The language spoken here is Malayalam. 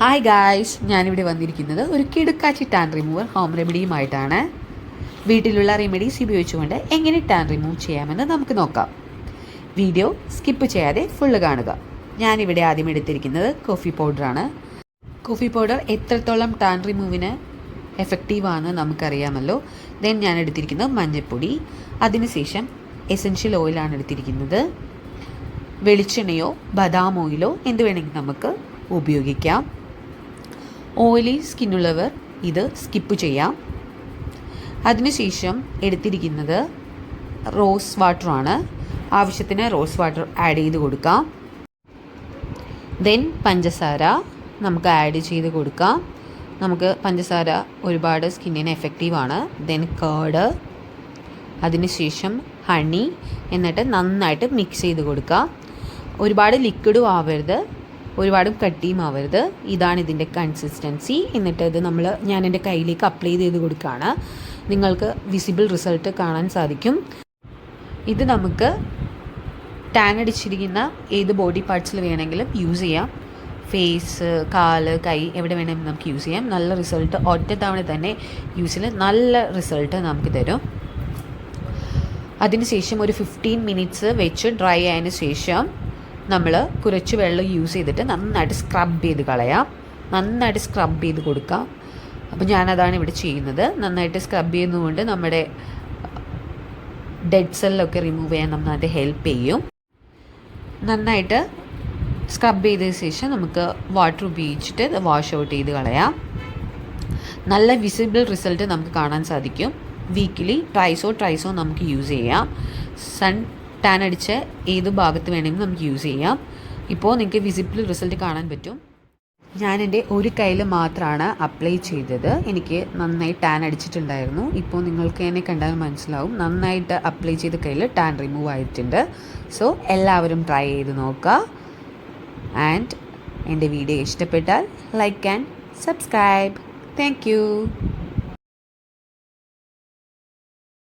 ഹായ് ഗായ്സ് ഞാനിവിടെ വന്നിരിക്കുന്നത് ഒരു കിടുക്കാച്ചി ടാൻ റിമൂവർ ഹോം റെമഡിയുമായിട്ടാണ് വീട്ടിലുള്ള റെമഡീസ് ഉപയോഗിച്ചുകൊണ്ട് എങ്ങനെ ടാൻ റിമൂവ് ചെയ്യാമെന്ന് നമുക്ക് നോക്കാം. വീഡിയോ സ്കിപ്പ് ചെയ്യാതെ ഫുള്ള് കാണുക. ഞാനിവിടെ ആദ്യം എടുത്തിരിക്കുന്നത് കോഫി പൗഡറാണ് കോഫി പൗഡർ എത്രത്തോളം ടാൻ റിമൂവിന് എഫക്റ്റീവാണ് നമുക്കറിയാമല്ലോ. ദെൻ ഞാൻ എടുത്തിരിക്കുന്നത് മഞ്ഞൾപ്പൊടി അതിനുശേഷം എസെൻഷ്യൽ ഓയിലാണ് എടുത്തിരിക്കുന്നത്. വെളിച്ചെണ്ണയോ ബദാം ഓയിലോ എന്ത് വേണമെങ്കിൽ നമുക്ക് ഉപയോഗിക്കാം. ഓയിലി സ്കിന്നുള്ളവർ ഇത് സ്കിപ്പ് ചെയ്യാം. അതിനുശേഷം എടുത്തിരിക്കുന്നത് റോസ് വാട്ടറാണ് ആവശ്യത്തിന് റോസ് വാട്ടർ ആഡ് ചെയ്ത് കൊടുക്കാം. ദെൻ പഞ്ചസാര നമുക്ക് ആഡ് ചെയ്ത് കൊടുക്കാം. നമുക്ക് പഞ്ചസാര ഒരുപാട് സ്കിന്നിന് എഫക്റ്റീവാണ് ദെൻ കേർഡ് അതിനുശേഷം ഹണി എന്നിട്ട് നന്നായിട്ട് മിക്സ് ചെയ്ത് കൊടുക്കുക ഒരുപാട് ലിക്വിഡും ആവരുത്. ഒരുപാട് കട്ടിയും ആവരുത് ഇതാണ് ഇതിന്റെ കൺസിസ്റ്റൻസി എന്നിട്ട് ഇത് നമ്മൾ ഞാൻ എന്റെ കയ്യിലേക്ക് അപ്ലൈ ചെയ്ത് കൊടുക്കുകയാണ്. നിങ്ങൾക്ക് വിസിബിൾ റിസൾട്ട് കാണാൻ സാധിക്കും. ഇത് നമുക്ക് ടാൻ അടിച്ചിരിക്കുന്ന ഏത് ബോഡി പാർട്സിൽ വേണമെങ്കിലും യൂസ് ചെയ്യാം. ഫേസ് കാൽ കൈ എവിടെ വേണമെങ്കിലും നമുക്ക് യൂസ് ചെയ്യാം. നല്ല റിസൾട്ട് ഒറ്റ തവണ തന്നെ യൂസിൽ നല്ല റിസൾട്ട് നമുക്ക് തരും. അതിനുശേഷം ഒരു ഫിഫ്റ്റീൻ മിനിറ്റ്സ് വെച്ച് ഡ്രൈ ആയതിനു ശേഷം നമ്മൾ കുറച്ച് വെള്ളം യൂസ് ചെയ്തിട്ട് നന്നായിട്ട് സ്ക്രബ് ചെയ്ത് കളയാം. നന്നായിട്ട് സ്ക്രബ് ചെയ്ത് കൊടുക്കാം. അപ്പോൾ ഞാനതാണ് ഇവിടെ ചെയ്യുന്നത്. നന്നായിട്ട് സ്ക്രബ് ചെയ്യുന്നതുകൊണ്ട് നമ്മുടെ ഡെഡ് സെല്ലൊക്കെ റിമൂവ് ചെയ്യാൻ നന്നായിട്ട് ഹെൽപ്പ് ചെയ്യും. നന്നായിട്ട് സ്ക്രബ് ചെയ്ത ശേഷം നമുക്ക് വാട്ടർ ഉപയോഗിച്ചിട്ട് വാഷ് ഔട്ട് ചെയ്ത് കളയാം. നല്ല വിസിബിൾ റിസൾട്ട് നമുക്ക് കാണാൻ സാധിക്കും. വീക്കിലി ട്രൈസോ ട്രൈസോ നമുക്ക് യൂസ് ചെയ്യാം. സൺ ടാൻ അടിച്ച് ഏത് ഭാഗത്ത് വേണമെങ്കിലും നമുക്ക് യൂസ് ചെയ്യാം. ഇപ്പോൾ നിങ്ങൾക്ക് വിസിബിൾ റിസൾട്ട് കാണാൻ പറ്റും. ഞാൻ എന്റെ ഒരു കയ്യിൽ മാത്രമാണ് അപ്ലൈ ചെയ്തത്. എനിക്ക് നന്നായി ടാൻ അടിച്ചിട്ടുണ്ടായിരുന്നു. ഇപ്പോൾ നിങ്ങൾക്ക് എന്നെ കണ്ടാൽ മനസ്സിലാവും. നന്നായിട്ട് അപ്ലൈ ചെയ്ത കയ്യിൽ ടാൻ റിമൂവ് ആയിട്ടുണ്ട്. സോ എല്ലാവരും ട്രൈ ചെയ്ത് നോക്കുക ആൻഡ് എന്റെ വീഡിയോ ഇഷ്ടപ്പെട്ടാൽ ലൈക്ക് ആൻഡ് സബ്സ്ക്രൈബ് താങ്ക്